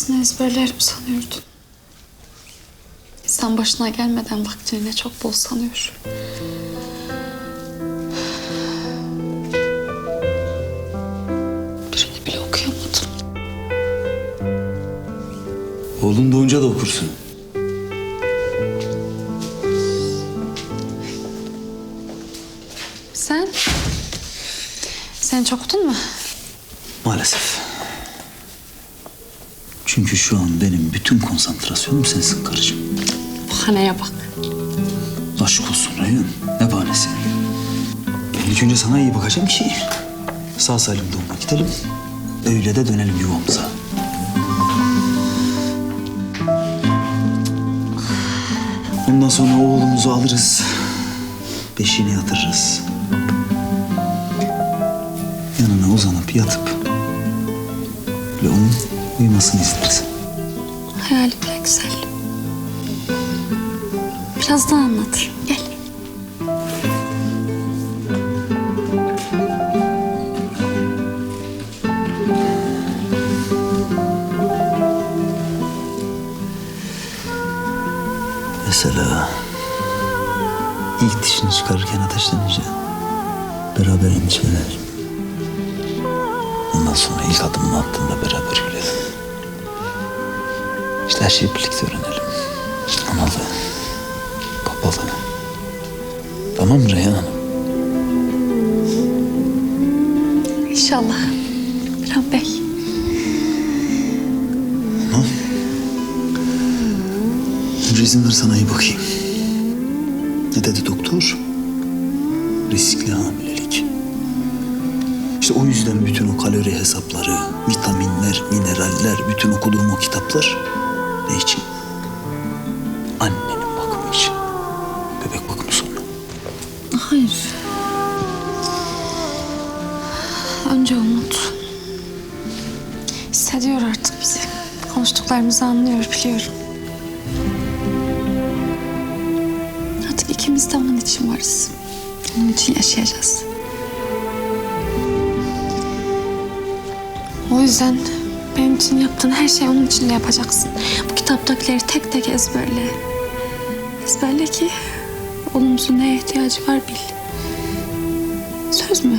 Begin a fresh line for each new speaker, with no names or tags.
hepsini ezberlerim sanıyordun. İnsan başına gelmeden vaktini ne çok bol sanıyor. Birini bile okuyamadım.
Oğlun doğunca da okursun.
Sen? Sen çok okudun mu?
Maalesef. Çünkü şu an benim bütün konsantrasyonum sensin karıcığım.
Bahaneye bak.
Aşk olsun Reyhan. Ne bahanesi? Ben ilk önce sana iyi bakacağım ki sağ salim doğuma gidelim. Öyle de dönelim yuvamıza. Ondan sonra oğlumuzu alırız. Beşiğine yatırırız. Yanına uzanıp yatıp uyumasını izleriz.
Hayalim ne güzel. Biraz daha anlat. Gel.
Mesela ilk dişini çıkarırken ateşlenince beraber endişeler. Ondan sonra ilk adımını attığında beraber her şeyi birlikte öğrenelim. Analı, babalı. Tamam mı Reyhan Hanım?
İnşallah. Birhan Bey.
Önce izin ver sana iyi bakayım. Ne dedi doktor? Riskli hamilelik. İşte o yüzden bütün o kalori hesapları, vitaminler, mineraller, bütün okuduğum o kitaplar ne için? Annenin bakımı için. Bebek bakımı sonra.
Hayır. Önce Umut. Hissediyor artık bizi. Konuştuklarımızı anlıyor, biliyorum. Artık ikimiz de onun için varız. Onun için yaşayacağız. O yüzden benim için yaptığın her şeyi onun için de yapacaksın. Bu kitaptakileri tek tek ezberle. Ezberle ki oğlumuzun neye ihtiyacı var bil. Söz mü?